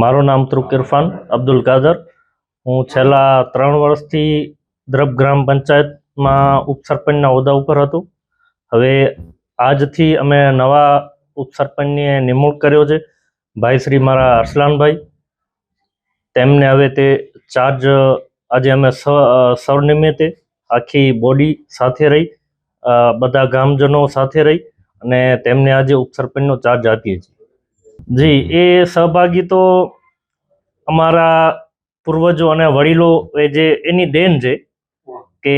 મારું નામ તૃક ઇરફાન અબ્દુલ કાદર હું છેલ્લા ત્રણ વર્ષથી દ્રબ ગ્રામ પંચાયતમાં ઉપસરપંચના હોદ્દા ઉપર હતો. હવે આજથી અમે નવા ઉપસરપંચની નિમણૂક કર્યો છે. ભાઈ શ્રી મારા અરસલાનભાઈ તેમને હવે તે ચાર્જ આજે અમે સૌનિમિત્તે આખી બોડી સાથે રહી બધા ગામજનો સાથે રહી અને તેમને આજે ઉપસરપંચનો ચાર્જ આપીએ છીએ. જી, એ સહભાગી તો અમારા પૂર્વજો અને વડીલો એ જે, એની દેન છે કે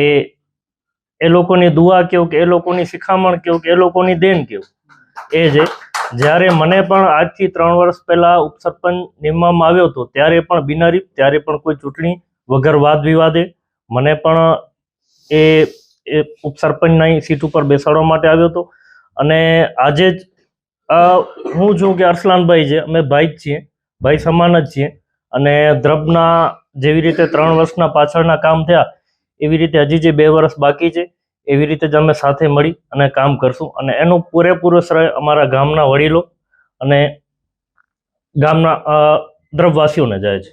એ લોકોની દુઆ કેવું, કે એ લોકોની શિખામણ કેવું, કે એ લોકોની દેન કેવું. એ છે, જ્યારે મને પણ આજથી ત્રણ વર્ષ પહેલા ઉપસરપંચ નિમવામાં આવ્યો હતો, ત્યારે પણ બિનહરીફ, ત્યારે પણ કોઈ ચૂંટણી વગર વાદ વિવાદે મને પણ એ ઉપસરપંચના સીટ ઉપર બેસાડવા માટે આવ્યો હતો. અને આજે જ હું છું કે અરસલાનભાઈ છે. અમે ભાઈ જ છીએ. ભાઈ સમાન જ છીએ. અને દ્રબના જેવી રીતે ત્રણ વર્ષના પાછળના કામ થયા, એવી રીતે હજી જે બે વર્ષ બાકી છે, એવી રીતે જ અમે સાથે મળી અને કામ કરશું. અને એનું પૂરેપૂરો શ્રેય અમારા ગામના વડીલો અને ગામના દ્રબવાસીઓને જાય છે.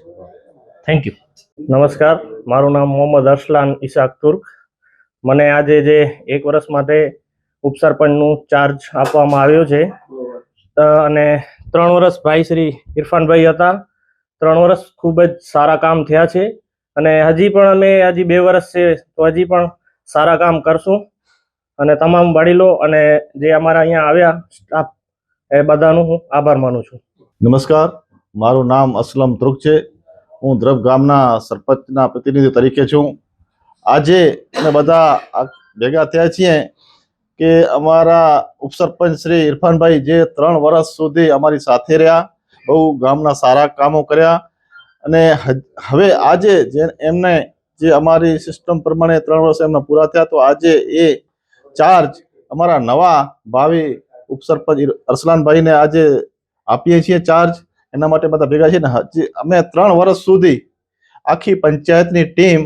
થેન્ક યુ નમસ્કાર. મારું નામ મોહમ્મદ અરસલાન ઈશાક તુર્ક. મને આજે જે એક વર્ષ માટે ઉપસરપંચનું ચાર્જ આપવામાં આવ્યો છે અને ત્રણ વર્ષ ભાઈ શ્રી ઇરફાનભાઈ હતા. ત્રણ વર્ષ ખૂબ જ સારા કામ થયા છે. અને હજી પણ અમે હજી બે વર્ષ છે, તો હજી પણ સારા કામ કરશું. અને તમામ વડીલો અને જે અમારા અહીંયા આવ્યા, સ્ટાફ, એ બધાનું હું આભાર માનું છું. નમસ્કાર. મારું નામ અસલમ તુર્ક છે. હું દ્રવ ગામના સરપંચના પ્રતિનિધિ તરીકે છું. આજે અમે બધા ભેગા થયા છીએ કે અમારા ઉપસરપંચ શ્રી ઇરફાનભાઈ જે ત્રણ વર્ષ સુધી અમારી સાથે રહ્યા, બહુ ગામના સારા કામો કર્યા. અને હવે આજે જે એમને જે અમારી સિસ્ટમ પ્રમાણે ત્રણ વર્ષ એમના પૂરા થયા, તો આજે એ ચાર્જ અમારા નવા ભાવિ ઉપસરપંચ અરસલાનભાઈને આજે આપીએ છીએ ચાર્જ એના માટે બધા ભેગા છે ને અમે ત્રણ વર્ષ સુધી આખી પંચાયતની ટીમ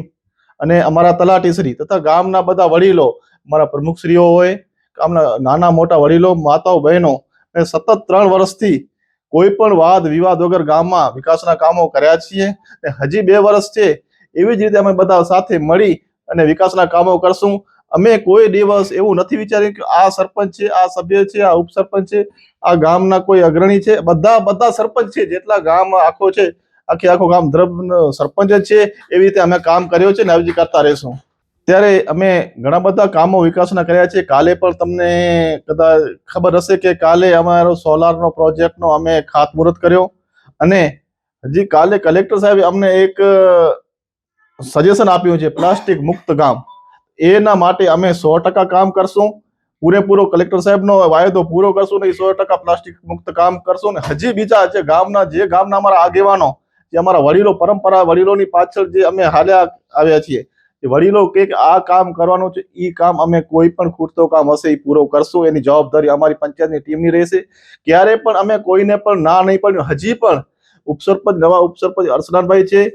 અને અમારા તલાટીશ્રી તથા ગામના બધા વડીલો અમારા પ્રમુખશ્રીઓ હોય ગામના નાના મોટા વડીલો, માતાઓ, બહેનો એ સતત ત્રણ વર્ષથી કોઈ પણ વાદ, વિવાદ વગર ગામમાં વિકાસના કામો કર્યા છીએ. અને હજી બે વર્ષ છે, એવી જ રીતે અમે બધા સાથે મળી અને વિકાસના કામો કરશું. અમે કોઈ દિવસ એવું નથી વિચાર્યું કે આ સરપંચ છે, આ સભ્ય છે, આ ઉપસરપંચ છે, આ ગામના કોઈ અગ્રણી છે. બધા બધા સરપંચ છે, જેટલા ગામ આખો છે, આખે આખો ગામ ધ્રમ સરપંચ જ છે. એવી રીતે અમે કામ કર્યો છે ને આવી રીતે કરતા રહેશું. ત્યારે અમે ઘણા બધા કામો વિકાસના કર્યા છે કાલે પણ તમને કદાચ ખબર હશે કે કાલે અમારો સોલારનો પ્રોજેક્ટનો અમે ખાતમુહૂર્ત કર્યો. અને હજી કાલે કલેક્ટર સાહેબે અમને એક સજેશન આપ્યું છે, પ્લાસ્ટિક મુક્ત ગામ. એના માટે અમે સો ટકા કામ કરશું. પૂરેપૂરો કલેક્ટર સાહેબનો વાયદો પૂરો કરશું ને સો ટકા પ્લાસ્ટિક મુક્ત કામ કરશું. ને હજી બીજા જે ગામના જે ગામના અમારા આગેવાનો, જે અમારા વડીલો પરંપરા વડીલોની પાછળ જે અમે હાલ્યા આવ્યા છીએ વડીલો કે આ કામ કરવાનું છે એ કામ અમે કોઈ પણ ખૂટતો કામ હશે એ પૂરો કરશું, એની જવાબદારી અમારી પંચાયતની ટીમની રહેશે. ક્યારે પણ અમે કોઈને પણ ના નહીં પડ્યું, હજી પણ ઉપસરપંચ, નવા ઉપસરપંચ અરસલાનભાઈ છે,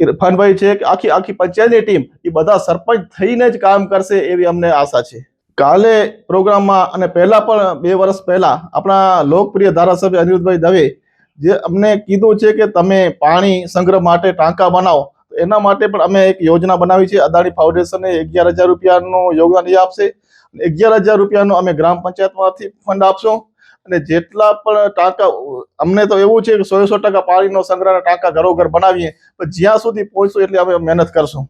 ઇરફાનભાઈ છે, કે આખી આખી પંચાયતની ટીમ એ બધા સરપંચ થઈને જ કામ કરશે એવી અમને આશા છે. કાલે પ્રોગ્રામમાં અને પહેલા પણ બે વર્ષ પહેલા આપણા લોકપ્રિય ધારાસભ્ય અનિરુદ્ધભાઈ દવે જે અમને કીધું છે કે તમે પાણી સંગ્રહ માટે ટાંકા બનાવો એના માટે પણ અમે એક યોજના બનાવી છે. અદાણી ફાઉન્ડેશને અગિયાર હજાર રૂપિયાનું યોગદાન એ આપશે. અગિયાર હજાર રૂપિયાનું અમે ગ્રામ પંચાયતમાંથી ફંડ આપશું. અને જેટલા પણ ટાંકા, અમને તો એવું છે કે સો સો ટકા પાણીનો સંગ્રહના ટાંકા ઘરો ઘર બનાવીએ. પણ જ્યાં સુધી પહોંચશું એટલે અમે મહેનત કરશું.